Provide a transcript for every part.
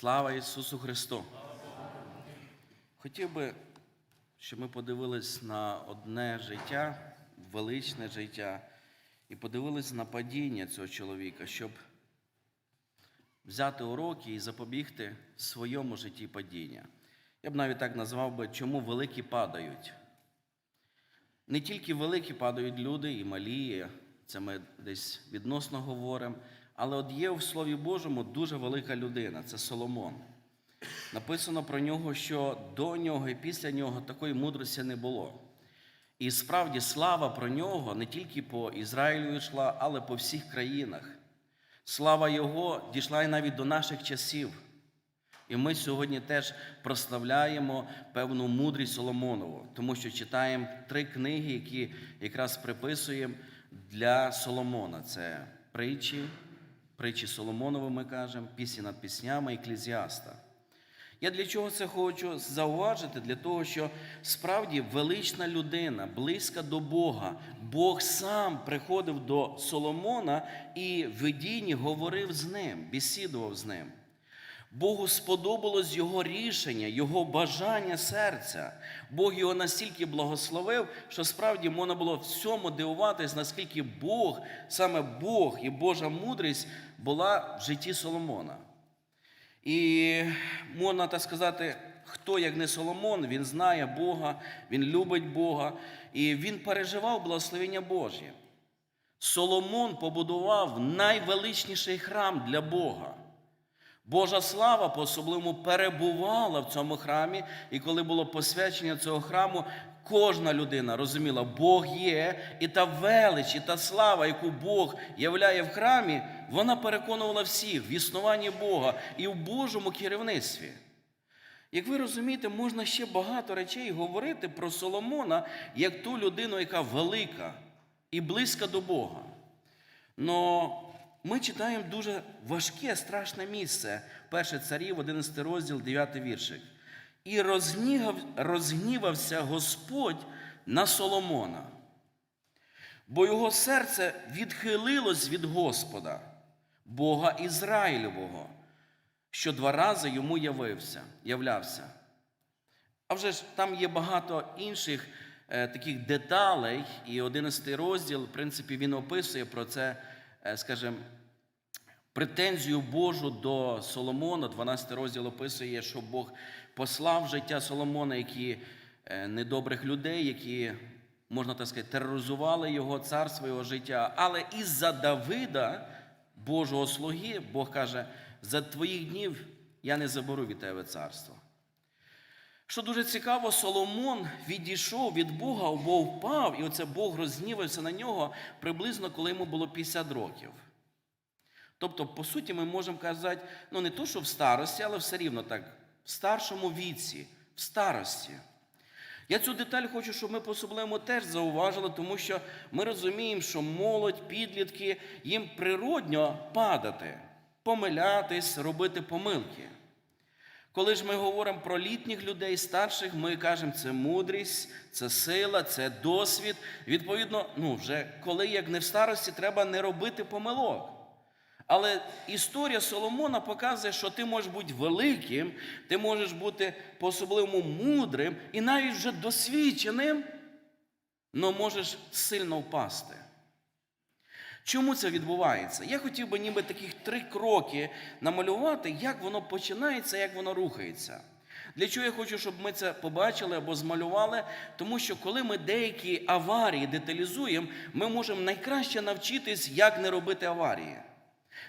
Слава Ісусу Христу! Хотів би, щоб ми подивились на одне життя, величне життя, і подивились на падіння цього чоловіка, щоб взяти уроки і запобігти своєму житті падіння. Я б навіть так назвав би, чому великі падають. Не тільки великі падають люди і малі, це ми десь відносно говоримо, але от є в Слові Божому дуже велика людина це Соломон. Написано про нього, що до нього і після нього такої мудрості не було. І справді слава про нього не тільки по Ізраїлю йшла, але по всіх країнах. Слава Його дійшла і навіть до наших часів. І ми сьогодні теж прославляємо певну мудрість Соломонову, тому що читаємо три книги, які якраз приписуємо для Соломона: це притчі, притчі Соломонови, ми кажемо, пісні над піснями, еклезіаста. Я для чого це хочу зауважити? Для того, що справді велична людина, близька до Бога, Бог сам приходив до Соломона і в видінні говорив з ним, бесідував з ним. Богу сподобалось його рішення, його бажання серця. Бог його настільки благословив, що справді можна було всьому дивуватись, наскільки Бог, саме Бог і Божа мудрість була в житті Соломона. І можна так сказати, хто як не Соломон, він знає Бога, він любить Бога, і він переживав благословення Божє. Соломон побудував найвеличніший храм для Бога. Божа слава по-особливому перебувала в цьому храмі, і коли було посвячення цього храму, кожна людина розуміла, Бог є, і та велич, і та слава, яку Бог являє в храмі, вона переконувала всіх в існуванні Бога і в Божому керівництві. Як ви розумієте, можна ще багато речей говорити про Соломона як ту людину, яка велика і близька до Бога. Но ми читаємо дуже важке, страшне місце. Перше царів, 11 розділ, 9 віршик. І розгнівав, розгнівався Господь на Соломона, бо його серце відхилилось від Господа, Бога Ізраїлевого, що два рази йому явився, являвся. А вже ж там є багато інших е, таких деталей, і 11 розділ, в принципі, він описує про це, скажімо, претензію Божу до Соломона. 12 розділ описує, що Бог послав життя Соломона, які е, недобрих людей, які, можна так сказати, тероризували його царство, його життя. Але із-за Давида, Божого слуги, Бог каже: за твоїх днів я не заберу від тебе царство. Що дуже цікаво, Соломон відійшов від Бога, бо впав, і оце Бог рознівався на нього приблизно, коли йому було 50 років. Тобто, по суті, ми можемо казати, ну не то, що в старості, але все рівно так, в старшому віці, в старості. Я цю деталь хочу, щоб ми по-особливому теж зауважили, тому що ми розуміємо, що молодь, підлітки, їм природньо падати, помилятись, робити помилки. Коли ж ми говоримо про літніх людей, старших, ми кажемо, це мудрість, це сила, це досвід. Відповідно, ну вже коли як не в старості, треба не робити помилок. Але історія Соломона показує, що ти можеш бути великим, ти можеш бути по-особливому мудрим і навіть вже досвідченим, але можеш сильно впасти. Чому це відбувається? Я хотів би ніби таких три кроки намалювати, як воно починається, як воно рухається. Для чого я хочу, щоб ми це побачили або змалювали? Тому що коли ми деякі аварії деталізуємо, ми можемо найкраще навчитись, як не робити аварії.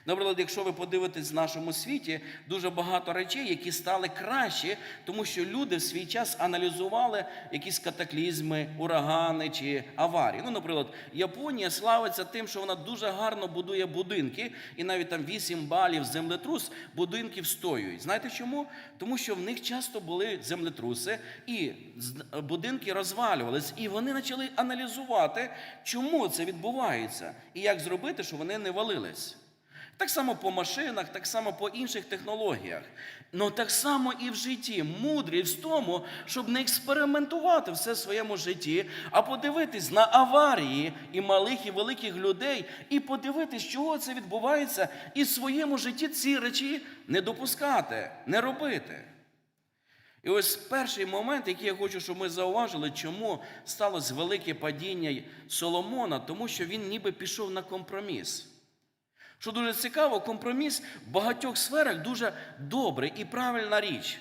Наприклад, якщо ви подивитесь в нашому світі, дуже багато речей, які стали кращі, тому що люди в свій час аналізували якісь катаклізми, урагани чи аварії. Ну, наприклад, Японія славиться тим, що вона дуже гарно будує будинки, і навіть там 8 балів землетрус будинки встоюють. Знаєте чому? Тому що в них часто були землетруси, і будинки розвалювались, і вони почали аналізувати, чому це відбувається, і як зробити, щоб вони не валились. Так само по машинах, так само по інших технологіях. Ну так само і в житті. Мудрість в тому, щоб не експериментувати все в своєму житті, а подивитись на аварії і малих, і великих людей, і подивитись, чого це відбувається, і в своєму житті ці речі не допускати, не робити. І ось перший момент, який я хочу, щоб ми зауважили, чому сталося велике падіння Соломона, тому що він ніби пішов на компроміс. Що дуже цікаво, компроміс в багатьох сферах дуже добрий і правильна річ.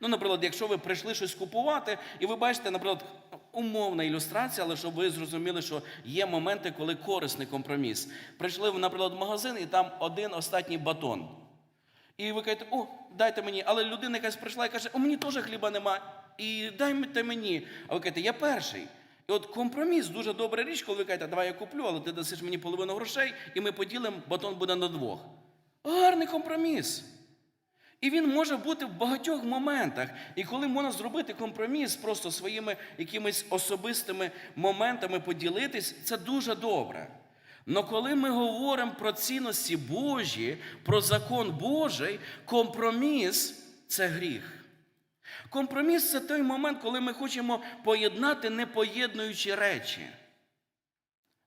Ну, наприклад, якщо ви прийшли щось купувати, і ви бачите, наприклад, умовна ілюстрація, але щоб ви зрозуміли, що є моменти, коли корисний компроміс. Прийшли, ви, наприклад, в магазин, і там один останній батон. І ви кажете, о, дайте мені. Але людина якась прийшла і каже, у мені теж хліба нема. І дайте мені. А ви кажете, я перший. І от компроміс дуже добра річ, коли ви кажете, давай я куплю, але ти дасиш мені половину грошей, і ми поділимо, батон буде на двох. Гарний компроміс. І він може бути в багатьох моментах. І коли можна зробити компроміс просто своїми якимись особистими моментами поділитись, це дуже добре. Но коли ми говоримо про цінності Божі, про закон Божий, компроміс це гріх. Компроміс це той момент, коли ми хочемо поєднати непоєднуючі речі.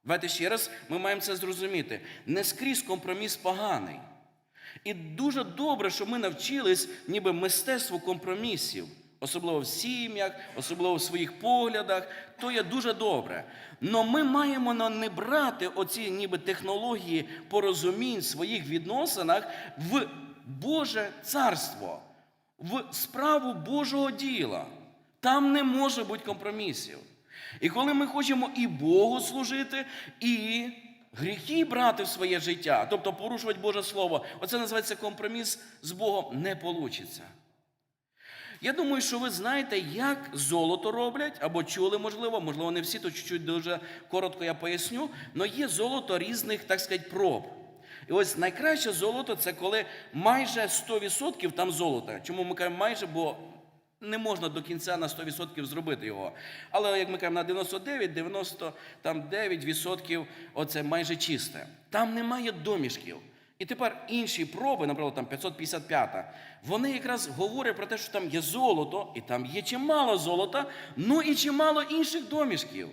Давайте ще раз ми маємо це зрозуміти. Не скрізь компроміс поганий. І дуже добре, що ми навчились ніби мистецтву компромісів, особливо в сім'ях, особливо в своїх поглядах, то є дуже добре. Но ми маємо не брати оці ніби технології порозумінь в своїх відносинах в Боже царство, в справу Божого діла. Там не може бути компромісів. І коли ми хочемо і Богу служити, і гріхи брати в своє життя, тобто порушувати Боже Слово, оце називається компроміс з Богом, не вийде. Я думаю, що ви знаєте, як золото роблять, або чули, можливо, можливо, не всі, то чуть-чуть дуже коротко я поясню, але є золото різних, так сказати, проб. І ось найкраще золото це коли майже 100% там золота. Чому ми кажемо майже, бо не можна до кінця на 100% зробити його. Але як ми кажемо, на 99, 99% оце майже чисте. Там немає домішків. І тепер інші проби, наприклад, там 555, вони якраз говорять про те, що там є золото, і там є чимало золота, ну і чимало інших домішків.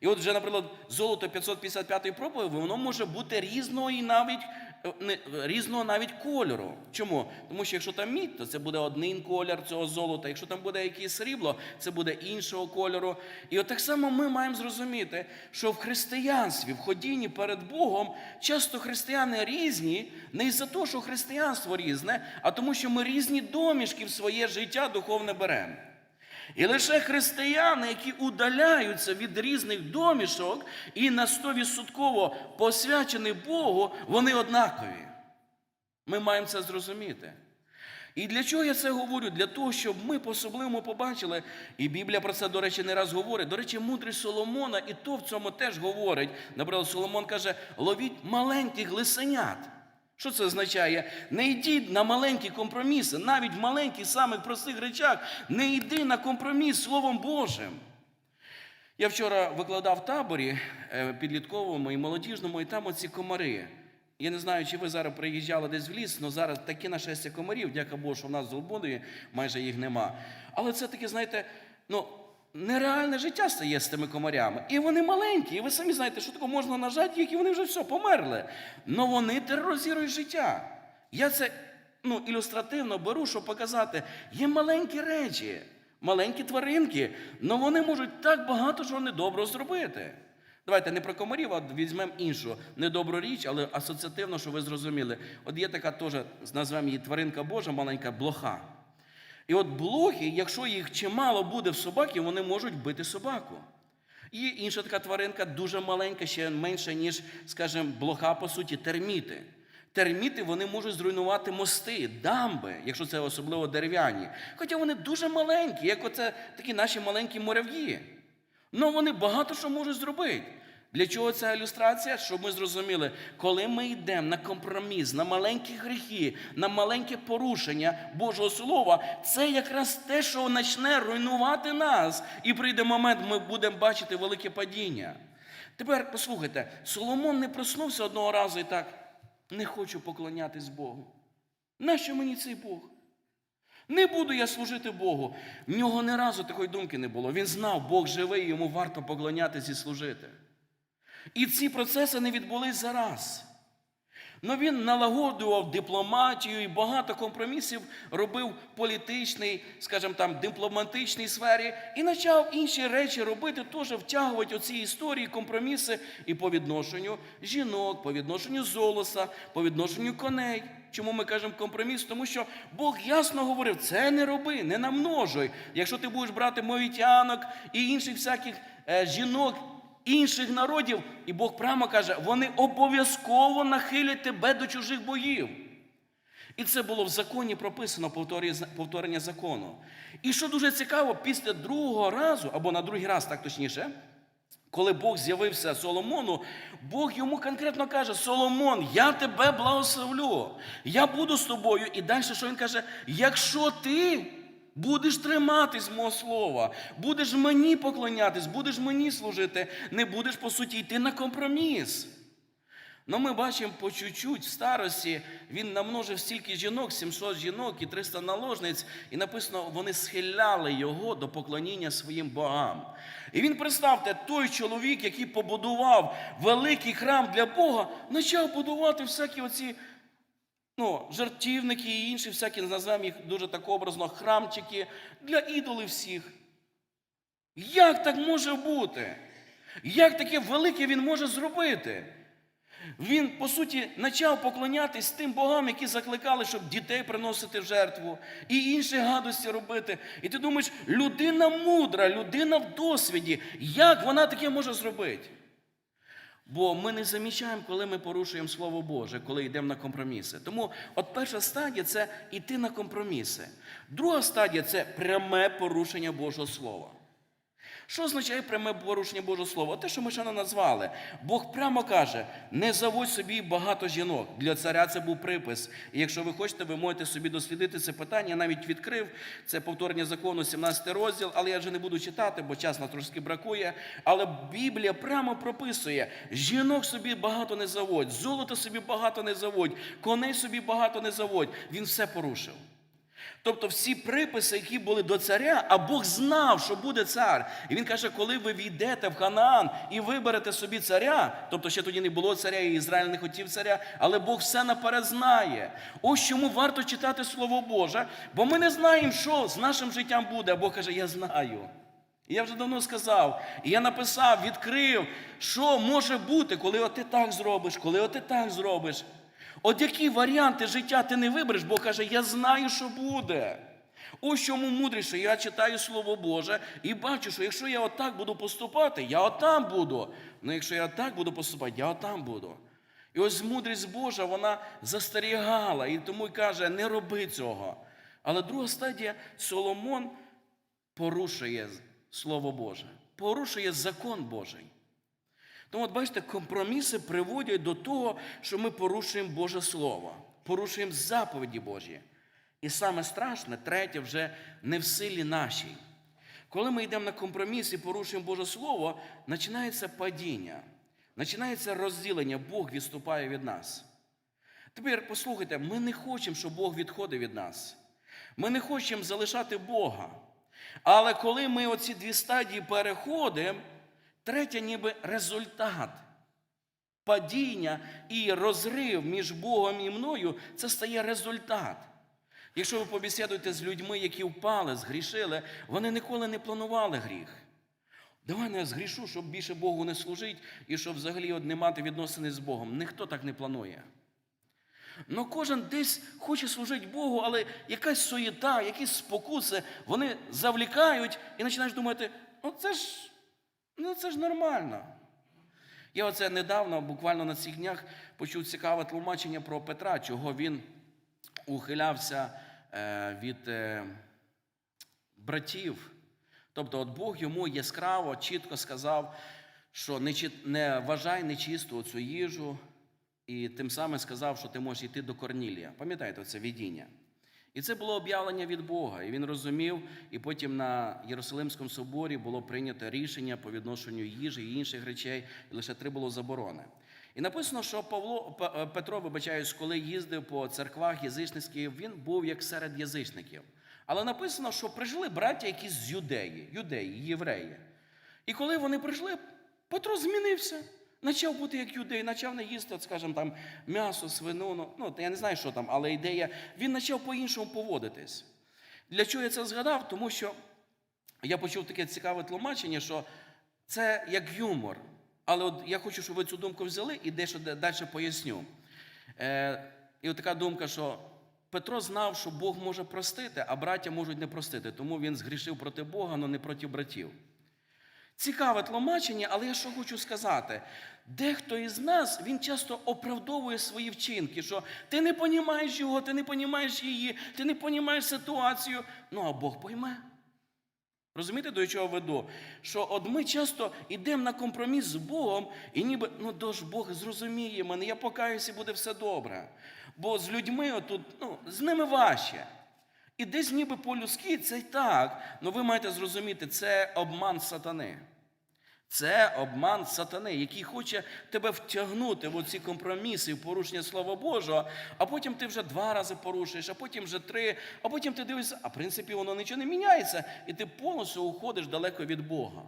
І от вже, наприклад, золото 555 проби, воно може бути різного і навіть е, не, різного навіть кольору. Чому? Тому що якщо там мідь, то це буде один колір цього золота. Якщо там буде якесь срібло, це буде іншого кольору. І от так само ми маємо зрозуміти, що в християнстві, в ходінні перед Богом, часто християни різні, не із-за того, що християнство різне, а тому, що ми різні домішки в своє життя духовне беремо. І лише християни, які удаляються від різних домішок і на 100% посвячені Богу, вони однакові. Ми маємо це зрозуміти. І для чого я це говорю? Для того, щоб ми по-особливому побачили, і Біблія про це, до речі, не раз говорить. До речі, мудрість Соломона, і то в цьому теж говорить. Наприклад, Соломон каже: ловіть маленьких лисенят. Що це означає? Не йдіть на маленькі компроміси, навіть в маленьких самих простих речах, не йди на компроміс Словом Божим. Я вчора викладав в таборі е, підлітковому і молодіжному, і там оці комари. Я не знаю, чи ви зараз приїжджали десь в ліс, але зараз таке нашестя комарів, дяка Богу, що в нас в Золбунові майже їх нема. Але це таке, знаєте, ну, нереальне життя стає з тими комарями. І вони маленькі, і ви самі знаєте, що таке можна нажати їх, і вони вже все померли. Но вони тероризують життя. Я це ну, ілюстративно беру, щоб показати, є маленькі речі, маленькі тваринки, але вони можуть так багато чого недобро зробити. Давайте не про комарів, а візьмемо іншу недобру річ, але асоціативно, щоб ви зрозуміли. От є така теж, назвемо її тваринка Божа, маленька блоха. І от блохи, якщо їх чимало буде в собаки, вони можуть бити собаку. Є інша така тваринка, дуже маленька, ще менша, ніж, скажімо, блоха, по суті, терміти. Терміти вони можуть зруйнувати мости, дамби, якщо це особливо дерев'яні. Хоча вони дуже маленькі, як оце такі наші маленькі мурав'ї. Ну вони багато що можуть зробити. Для чого ця ілюстрація? Щоб ми зрозуміли, коли ми йдемо на компроміс, на маленькі гріхи, на маленьке порушення Божого Слова, це якраз те, що почне руйнувати нас. І прийде момент, ми будемо бачити велике падіння. Тепер послухайте, Соломон не проснувся одного разу і так. Не хочу поклонятись Богу. Нащо мені цей Бог? Не буду я служити Богу. В нього ні разу такої думки не було. Він знав, Бог живий, йому варто поклонятись і служити. І ці процеси не відбулись зараз. Но він налагодував дипломатію і багато компромісів робив в політичній, скажімо там, дипломатичній сфері, і почав інші речі робити, теж втягувати оці історії, компроміси і по відношенню жінок, по відношенню золоса, по відношенню коней. Чому ми кажемо компроміс? Тому що Бог ясно говорив: це не роби, не намножуй. Якщо ти будеш брати мовітянок і інших всяких е, жінок, інших народів, і Бог прямо каже, вони обов'язково нахилять тебе до чужих боїв. І це було в законі прописано повторення закону. І що дуже цікаво, після другого разу, або на другий раз, так точніше, коли Бог з'явився Соломону, Бог йому конкретно каже: Соломон, я тебе благословлю, я буду з тобою. І далі, що він каже: якщо ти будеш триматись мого слова, будеш мені поклонятись, будеш мені служити, не будеш, по суті, йти на компроміс. Ну, ми бачимо по чуть-чуть в старості він намножив стільки жінок, 700 жінок і 300 наложниць, і написано, вони схиляли його до поклоніння своїм богам. І він, представте, той чоловік, який побудував великий храм для Бога, почав будувати всякі оці ну, жертівники і інші, всякі, називаємо їх дуже так образно, храмчики для ідолів всіх. Як так може бути? Як таке велике він може зробити? Він, по суті, почав поклонятись тим богам, які закликали, щоб дітей приносити в жертву і інші гадості робити. І ти думаєш, людина мудра, людина в досвіді, як вона таке може зробити? Бо ми не замічаємо, коли ми порушуємо Слово Боже, коли йдемо на компроміси. Тому от перша стадія це йти на компроміси. Друга стадія це пряме порушення Божого Слова. Що означає пряме порушення Божого Слова? Те, що ми ще не назвали. Бог прямо каже: не заводь собі багато жінок. Для царя це був припис. І якщо ви хочете, ви можете собі дослідити це питання. Я навіть відкрив це повторення закону, 17 розділ, але я вже не буду читати, бо час нам трошки бракує. Але Біблія прямо прописує: жінок собі багато не заводь, золота собі багато не заводь, коней собі багато не заводь. Він все порушив. Тобто всі приписи, які були до царя, а Бог знав, що буде цар. І він каже, коли ви війдете в Ханаан і виберете собі царя, тобто ще тоді не було царя, і Ізраїль не хотів царя, але Бог все наперед знає. Ось чому варто читати Слово Боже, бо ми не знаємо, що з нашим життям буде. А Бог каже, я знаю. І я вже давно сказав, і я написав, відкрив, що може бути, коли от ти так зробиш, коли от ти так зробиш. От які варіанти життя ти не вибереш, Бог каже, я знаю, що буде. Ось чому мудріше, я читаю Слово Боже і бачу, що якщо я отак буду поступати, я отам буду. Ну якщо я так буду поступати, я отам буду. І ось мудрість Божа, вона застерігала і тому й каже, не роби цього. Але друга стадія Соломон порушує Слово Боже, порушує закон Божий. Тому, от бачите, компроміси приводять до того, що ми порушуємо Боже Слово, порушуємо заповіді Божі. І саме страшне, третє, вже не в силі нашій. Коли ми йдемо на компроміс і порушуємо Боже Слово, починається падіння, починається розділення, Бог відступає від нас. Тепер послухайте, ми не хочемо, щоб Бог відходив від нас. Ми не хочемо залишати Бога. Але коли ми оці дві стадії переходимо, третя ніби результат падіння і розрив між Богом і мною, це стає результат. Якщо ви побесідуєте з людьми, які впали, згрішили, вони ніколи не планували гріх. Давай не згрішу, щоб більше Богу не служити і щоб взагалі от не мати відносини з Богом. Ніхто так не планує. Ну кожен десь хоче служити Богу, але якась суєта, якісь спокуси, вони завлікають і починаєш думати, ну це ж, ну це ж нормально. Я оце недавно, буквально на цих днях, почув цікаве тлумачення про Петра, чого він ухилявся е, від е, братів. Тобто, от Бог йому яскраво, чітко сказав, що не, не вважай нечисту цю їжу, і тим самим сказав, що ти можеш йти до Корнілія. Пам'ятаєте, це видіння. І це було об'явлення від Бога. І він розумів, і потім на Єрусалимському соборі було прийнято рішення по відношенню їжі і інших речей, і лише три було заборони. І написано, що Павло е, Петро, вибачаюсь, коли їздив по церквах язичницьких, він був як серед язичників. Але написано, що прийшли браття якісь з юдеї, юдеї, євреї. І коли вони прийшли, Петро змінився. Почав бути як юдей, почав не їсти, от, скажімо, там, м'ясо, свинину. Ну, я не знаю, що там, але ідея. Він почав по-іншому поводитись. Для чого я це згадав? Тому що я почув таке цікаве тлумачення, що це як юмор. Але от я хочу, щоб ви цю думку взяли і дещо далі поясню. Е, і от така думка, що Петро знав, що Бог може простити, а браття можуть не простити. Тому він згрішив проти Бога, але не проти братів. Цікаве тлумачення, але я що хочу сказати. Дехто із нас він часто оправдовує свої вчинки, що ти не понімаєш його, ти не понімаєш її, ти не понімаєш ситуацію. Ну а Бог пойме. Розумієте, до чого веду? Що от ми часто йдемо на компроміс з Богом, і ніби, ну дож Бог зрозуміє мене, я покаюся, буде все добре. Бо з людьми отут, ну, з ними важче. І десь ніби по-людськи це й так. але ви маєте зрозуміти, це обман сатани. Це обман сатани, який хоче тебе втягнути в оці компроміси, в порушення Слова Божого, а потім ти вже два рази порушуєш, а потім вже три, а потім ти дивишся, а в принципі воно нічого не міняється, і ти повністю уходиш далеко від Бога.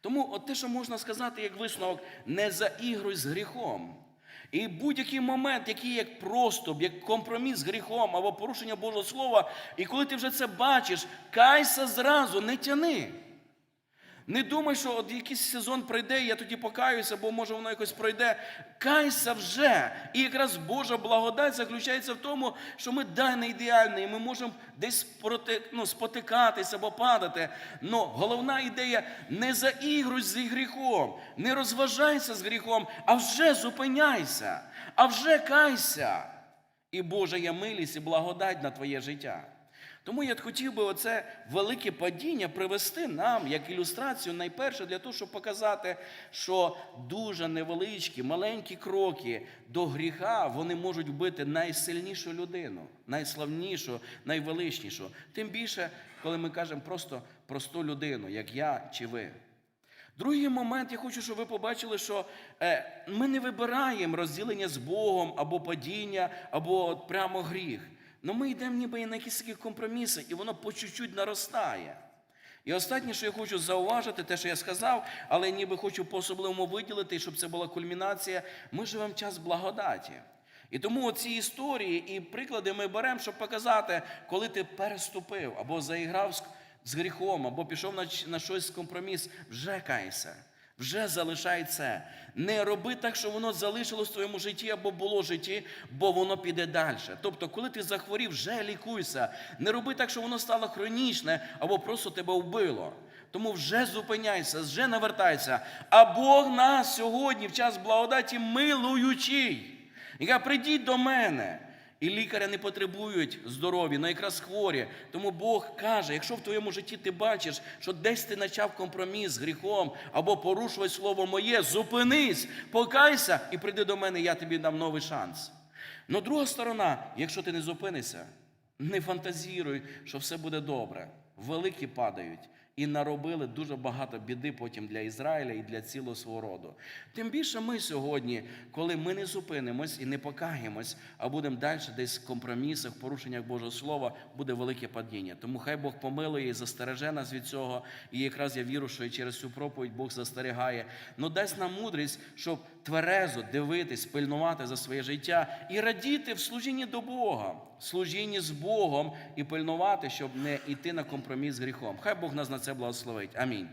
Тому от те, що можна сказати, як висновок, не заігруй з гріхом. І будь-який момент, який як проступ, як компроміс з гріхом або порушення Божого Слова, і коли ти вже це бачиш, кайся зразу, не тяни. Не думай, що от якийсь сезон пройде, і я тоді покаюся, бо може воно якось пройде. Кайся вже. І якраз Божа благодать заключається в тому, що ми да, не ідеальні, і ми можемо десь проти, ну, спотикатися або падати. Но головна ідея не заігруй з гріхом, не розважайся з гріхом, а вже зупиняйся, а вже кайся. І Божа є милість і благодать на твоє життя. Тому я хотів би оце велике падіння привести нам як ілюстрацію, найперше для того, щоб показати, що дуже невеличкі, маленькі кроки до гріха вони можуть вбити найсильнішу людину, найславнішу, найвеличнішу. Тим більше, коли ми кажемо просто просту людину, як я чи ви. Другий момент, я хочу, щоб ви побачили, що е, ми не вибираємо розділення з Богом або падіння, або прямо гріх. Ну ми йдемо ніби на якісь такі компроміси, і воно по чуть-чуть наростає. І останнє, що я хочу зауважити, те, що я сказав, але ніби хочу по-особливому виділити, щоб це була кульмінація, ми живемо в час благодаті. І тому ці історії і приклади ми беремо, щоб показати, коли ти переступив або заіграв з, гріхом, або пішов на щось компроміс, вже кайся. Вже залишай це. Не роби так, що воно залишилось в твоєму житті або було житті, бо воно піде далі. Тобто, коли ти захворів, вже лікуйся. Не роби так, що воно стало хронічне або просто тебе вбило. Тому вже зупиняйся, вже навертайся. А Бог нас сьогодні, в час благодаті, милуючий. Яка прийдіть до мене. І лікаря не потребують здоров'я, але якраз хворі. Тому Бог каже: якщо в твоєму житті ти бачиш, що десь ти почав компроміс з гріхом або порушувати слово моє, зупинись, покайся і прийди до мене, я тобі дам новий шанс. Но друга сторона, якщо ти не зупинишся, не фантазіруй, що все буде добре. Великі падають і наробили дуже багато біди потім для Ізраїля і для цілого свого роду. Тим більше ми сьогодні, коли ми не зупинимось і не покаємось, а будемо далі десь в компромісах, в порушеннях Божого Слова, буде велике падіння. Тому хай Бог помилує і застереже нас від цього. І якраз я вірю, що і через цю проповідь Бог застерігає. Ну дасть нам мудрість, щоб тверезо дивитись, пильнувати за своє життя і радіти в служінні до Бога, служінні з Богом і пильнувати, щоб не йти на компроміс з гріхом. Хай Бог нас на це благословить. Амінь.